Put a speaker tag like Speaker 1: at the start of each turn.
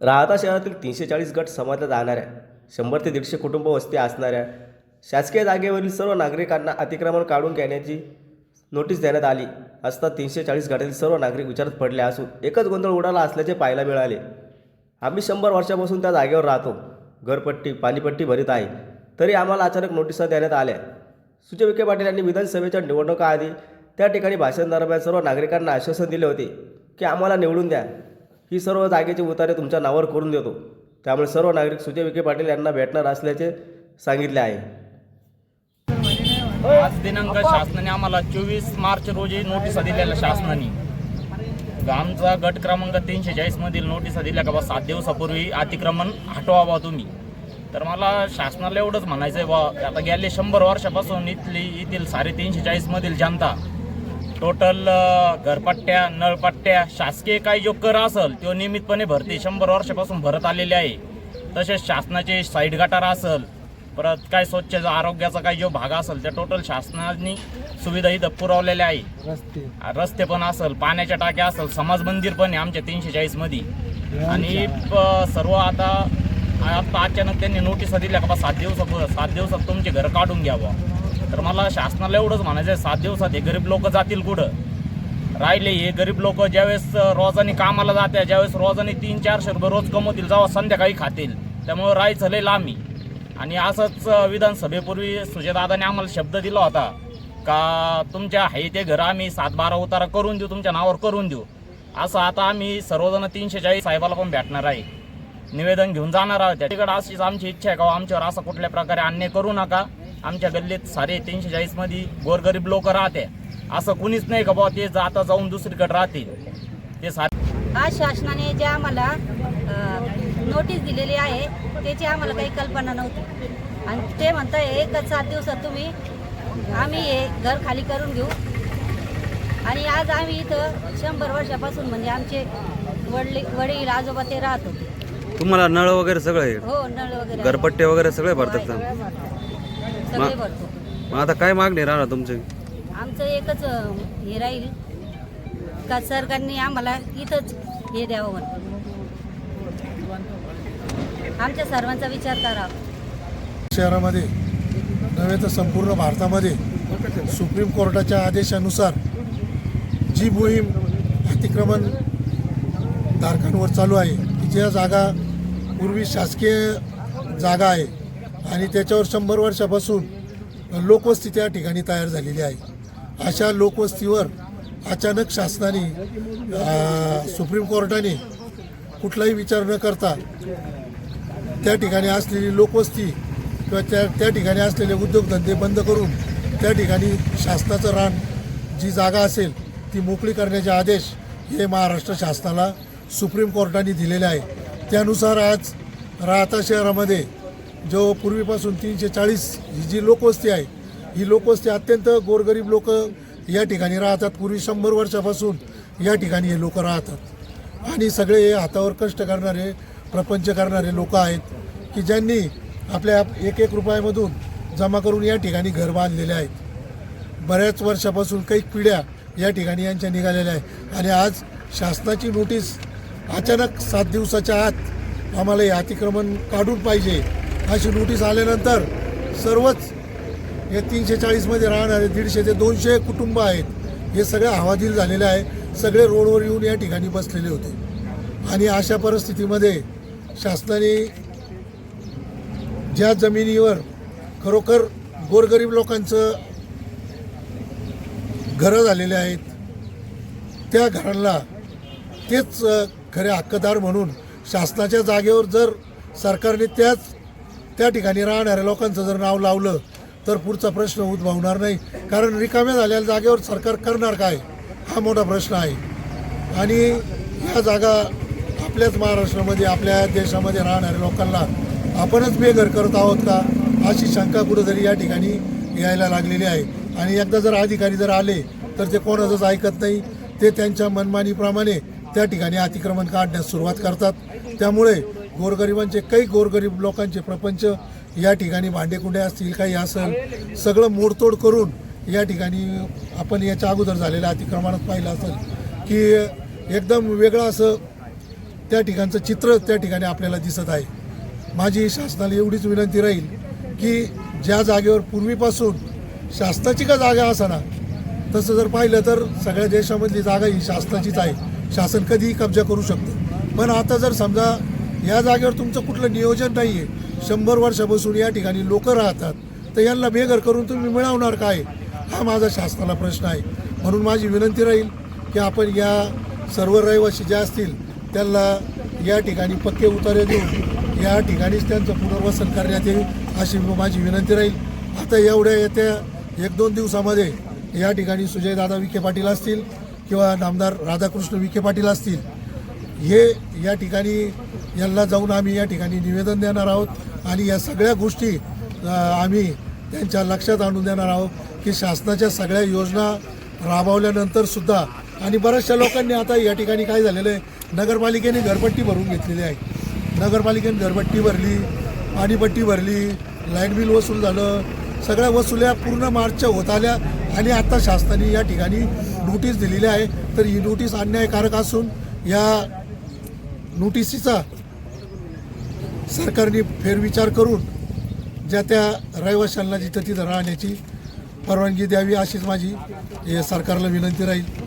Speaker 1: राहता शहरातील तीनशे चाळीस गट समाजात जाणाऱ्या शंभर ते दीडशे कुटुंब वस्ती असणाऱ्या शासकीय जागेवरील सर्व नागरिकांना अतिक्रमण काढून घेण्याची नोटीस देण्यात आली असता तीनशे चाळीस गटातील सर्व नागरिक विचारात पडले असून एकच गोंधळ उडाला असल्याचे पाहायला मिळाले. आम्ही शंभर वर्षापासून त्या जागेवर राहतो. घरपट्टी पाणीपट्टी भरीत आहे. तरी आम्हाला अचानक नोटिसा देण्यात आल्या. सुजय विखे पाटील यांनी विधानसभेच्या निवडणुकाआधी त्या ठिकाणी भाषण दरम्यान सर्व नागरिकांना आश्वासन दिले होते की आम्हाला निवडून द्या. ही सर्व जागेचे उतारे तुमच्या नावावर करून देतो. त्यामुळे सर्व नागरिक सुजय विखे पाटील यांना भेटणार असल्याचे सांगितले आहे.
Speaker 2: आज दिनांक शासनाने आम्हाला चोवीस मार्च रोजी नोटिसा दिलेल्या शासनाने. आमचा गट क्रमांक तीनशे चाळीस मधील नोटिसा दिल्या का बा सात दिवसापूर्वी अतिक्रमण हटवा बा तुम्ही. तर मला शासनाला एवढंच म्हणायचं आहे बा आता गेले शंभर वर्षापासून इथली येथील साडे तीनशे चाळीस मधील जनता टोटल घरपट्ट्या नळपट्ट्या शासकीय काही जो कर असेल तो नियमितपणे भरते. शंभर वर्षापासून भरत आलेले आहे. तसेच शासनाचे साईड गटार असेल परत काय स्वच्छ आरोग्याचा काही जो भाग असेल त्या टोटल शासनाने सुविधा इथं पुरवलेल्या आहे
Speaker 3: रस्ते.
Speaker 2: रस्ते पण असेल पाण्याच्या टाक्या असेल समाज मंदिर पण आहे आमच्या तीनशे चाळीसमध्ये आणि सर्व आता आता अचानक त्यांनी नोटिसा दिल्या का बा सात दिवसा सात दिवसात तुमचे घर काढून घ्यावं. तर मला शासनाला एवढंच म्हणायचं आहे सात दिवसात हे गरीब लोक जातील कुठं? राहिले हे गरीब लोक ज्यावेळेस रोजाने कामाला जाते ज्यावेळेस रोजाने तीन चारशे रुपये रोज कमवतील जेव्हा संध्याकाळी खातील. त्यामुळे राहायचं लय लांबी आणि असंच विधानसभेपूर्वी सुजयदादाने आम्हाला शब्द दिला होता का तुमच्या आहे ते घर आम्ही सात बारा उतारा करून देऊ तुमच्या नावावर करून देऊ. असं आता आम्ही सर्वजण तीनशे चाळीस साहेबाला पण भेटणार आहे. निवेदन घेऊन जाणार आहोत. तिकडे अशीच आमची इच्छा आहे का हो? आमच्यावर असं कुठल्या प्रकारे अन्याय करू नका. आमच्या गल्लीत सारे तीनशे चाळीसमध्ये गोरगरीब लोक राहते. असं कुणीच नाही का बाबा ते आता जाऊन दुसरीकडे राहतील. ते सारे
Speaker 4: आज शासनाने जे आम्हाला नोटीस दिलेली आहे त्याची आम्हाला काही कल्पना नव्हती. आणि ते म्हणताय एकच सात दिवसात तुम्ही आम्ही हे घर खाली करून घेऊ. आणि आज आम्ही इथं शंभर वर्षापासून म्हणजे आमचे वडील वडील आजोबा ते राहत होते
Speaker 3: तुम्हाला नळ वगैरे सगळं आहे?
Speaker 4: हो नळ वगैरे
Speaker 3: घरपट्टे वगैरे सगळे भरतात.
Speaker 4: भरतो
Speaker 3: मग आता काय मागणी राहणार तुमची?
Speaker 4: आमचं एकच अ, हे राहील. का सरकारने आम्हाला इथंच हे द्यावं म्हणून. आमच्या सर्वांचा विचार करा.
Speaker 5: शहरामध्ये नव्हे तर संपूर्ण भारतामध्ये सुप्रीम कोर्टाच्या आदेशानुसार जी मोहीम अतिक्रमण धारकांवर चालू आहे की ज्या जागा पूर्वी शासकीय जागा आहे. आणि त्याच्यावर शंभर वर्षापासून लोकवस्ती त्या ठिकाणी तयार झालेली आहे. अशा लोकवस्तीवर अचानक शासनाने सुप्रीम कोर्टाने कुठलाही विचार न करता त्या ठिकाणी असलेली लोकवस्ती किंवा त्या त्या ठिकाणी असलेले उद्योगधंदे बंद करून त्या ठिकाणी शासनाचं रान जी जागा असेल ती मोकळी करण्याचे आदेश हे महाराष्ट्र शासनाला सुप्रीम कोर्टाने दिलेले आहे. त्यानुसार आज राहता शहरामध्ये जो पूर्वीपासून तीनशे चाळीस ही जी लोकवस्ती आहे ही लोकवस्ती अत्यंत गोरगरीब लोक या ठिकाणी राहतात. पूर्वी शंभर वर्षापासून या ठिकाणी हे लोक राहतात. आणि सगळे हे हातावर कष्ट करणारे प्रपंच करणारे लोक आहेत की ज्यांनी आपल्या एक एक रुपयामधून जमा करून या ठिकाणी घर बांधलेले आहेत. बऱ्याच वर्षापासून काही पिढ्या या ठिकाणी यांच्या निघालेल्या आहे आणि आज शासनाची नोटीस अचानक सात दिवसाच्या आत आम्हाला हे अतिक्रमण काढून पाहिजे अशी नोटीस आल्यानंतर सर्वच हे तीनशे चाळीसमध्ये राहणारे दीडशे ते दोनशे कुटुंब आहेत. हे सगळे हवादिल झालेले आहे. सगळे रोडवर येऊन या ठिकाणी बसलेले होते. आणि अशा परिस्थितीमध्ये शासनाने ज्या जमिनीवर खरोखर गोरगरीब लोकांचं घरं झालेले आहेत त्या घरांना तेच खरे हक्कदार म्हणून शासनाच्या जागेवर जर सरकारने त्याच त्या ठिकाणी राहणाऱ्या लोकांचं जर नाव लावलं तर पुढचा प्रश्न उद्भवणार नाही. कारण रिकाम्या झालेल्या जागेवर सरकार करणार काय? हा मोठा प्रश्न आहे. आणि या जागा आपल्याच महाराष्ट्रामध्ये आपल्या देशामध्ये राहणाऱ्या लोकांना आपणच बेघर करत आहोत का? अशी शंका कुठंतरी या ठिकाणी यायला लागलेली आहे. आणि एकदा जर अधिकारी जर आले तर ते कोणाचंच ऐकत नाही. ते त्यांच्या मनमानीप्रमाणे त्या ठिकाणी अतिक्रमण काढण्यास सुरुवात करतात. त्यामुळे गोरगरिबांचे काही गोरगरीब लोकांचे प्रपंच या ठिकाणी भांडेकुंडे असतील काही असेल सगळं मोडतोड करून या ठिकाणी आपण याच्या अगोदर झालेल्या अतिक्रमणात पाहिलं असेल की एकदम वेगळं असं त्या ठिकाणचं चित्र त्या ठिकाणी आपल्याला दिसत आहे. माझी शासनाला एवढीच विनंती राहील की ज्या जागेवर पूर्वीपासून शासनाची का जागा असाना तसं जर पाहिलं तर सगळ्या देशामधली जागा ही शासनाचीच आहे. शासन कधीही कब्जा करू शकतं. पण आता जर समजा या जागेवर तुमचं कुठलं नियोजन नाही आहे शंभर वर्षापासून या ठिकाणी लोक राहतात. तर यांना बेघर करून तुम्ही मिळवणार काय? हा माझा शासनाला प्रश्न आहे. म्हणून माझी विनंती राहील की आपण या सर्व रहिवासी ज्या असतील त्यांना या ठिकाणी पक्के उतारे देऊन या ठिकाणीच त्यांचं पुनर्वसन करण्यात येईल अशी माझी विनंती राहील. आता एवढ्या येत्या एक दोन दिवसामध्ये या ठिकाणी सुजयदादा विखे पाटील असतील किंवा नामदार राधाकृष्ण विखे पाटील असतील हे या ठिकाणी यांना जाऊन आम्ही या ठिकाणी निवेदन देणार आहोत आणि या सगळ्या गोष्टी आम्ही त्यांच्या लक्षात आणून देणार आहोत की शासनाच्या सगळ्या योजना राबवल्यानंतर सुद्धा आणि बऱ्याचशा लोकांनी आता या ठिकाणी काय झालेलं आहे नगरपालिकेने घरपट्टी भरून घेतलेली आहे. नगरपालिकेने घरपट्टी भरली पाणीपट्टी भरली लाइट बिल वसूल झालं सगळ्या वसुल्या पूर्ण मार्चच्या होत आल्या आणि आता शासनाने या ठिकाणी नोटीस दिलेली आहे. तर ही नोटीस अन्यायकारक असून या नोटिसीचा सरकारने फेरविचार करून ज्या त्या रहिवाशांना जिथं तिथं राहण्याची परवानगी द्यावी अशीच माझी हे सरकारला विनंती राहील.